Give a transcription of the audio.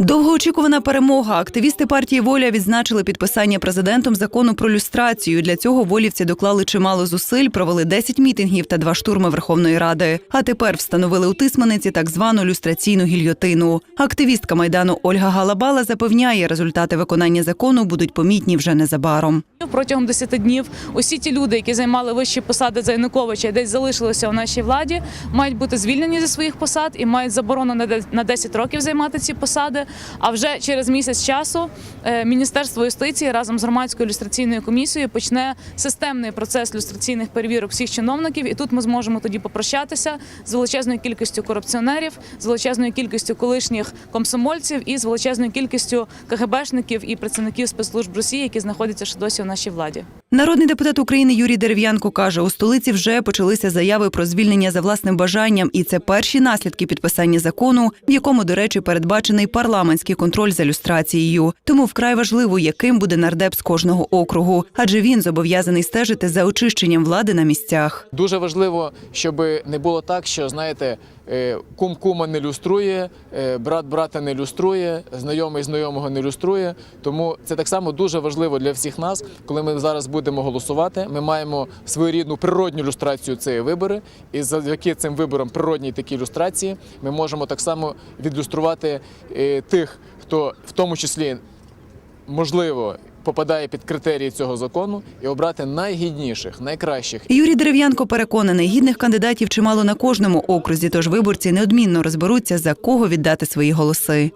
Довгоочікувана перемога. Активісти партії Воля відзначили підписання президентом закону про люстрацію. Для цього волівці доклали чимало зусиль, провели 10 мітингів та два штурми Верховної Ради. А тепер встановили у Тисманиці так звану люстраційну гільйотину. Активістка майдану Ольга Галабала запевняє, результати виконання закону будуть помітні вже незабаром. Протягом 10 днів усі ті люди, які займали вищі посади за Януковича, десь залишилися у нашій владі, мають бути звільнені зі своїх посад і мають заборону на 10 років займати ці посади. А вже через місяць часу е, Міністерство юстиції разом з громадською люстраційною комісією почне системний процес люстраційних перевірок всіх чиновників. І тут ми зможемо тоді попрощатися з величезною кількістю корупціонерів, з величезною кількістю колишніх комсомольців і з величезною кількістю КГБшників і працівників спецслужб Росії, які знаходяться ще досі у нашій владі. Народний депутат України Юрій Дерев'янко каже, у столиці вже почалися заяви про звільнення за власним бажанням, і це перші наслідки підписання закону, в якому, до речі, передбачений парламентський контроль за люстрацією. Тому вкрай важливо, яким буде нардеп з кожного округу, адже він зобов'язаний стежити за очищенням влади на місцях. Дуже важливо, щоб не було так, що знаєте, е, кум кума не люструє, е, брат брата не люструє, знайомий знайомого не люструє. Тому це так само дуже важливо для всіх нас, коли ми зараз будемо голосувати. Ми маємо своєрідну природню люстрацію цієї вибори, і завдяки цим виборам природній такій люстрації ми можемо так само відлюструвати е, тих, хто в тому числі можливо попадає під критерії цього закону, і обрати найгідніших, найкращих Юрій Дерев'янко переконаний, гідних кандидатів чимало на кожному окрузі, тож виборці неодмінно розберуться за кого віддати свої голоси.